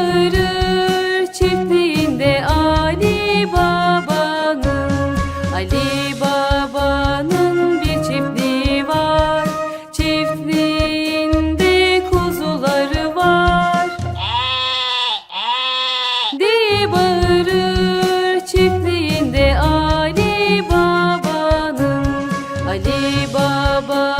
çağırır Çiftliğinde Ali Baba'nın Ali Baba'nın bir çiftliği var. Çiftliğinde kuzuları var. Diye bağırır Çiftliğinde Ali Baba'nın Ali Baba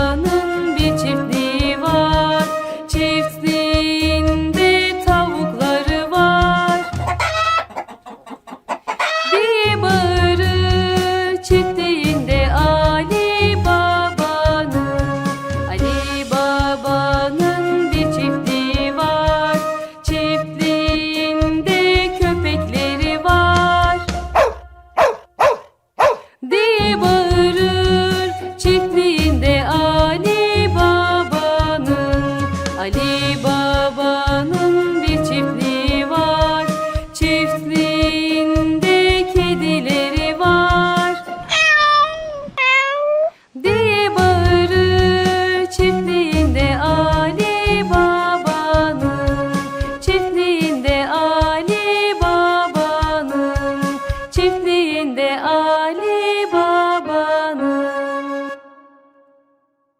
be.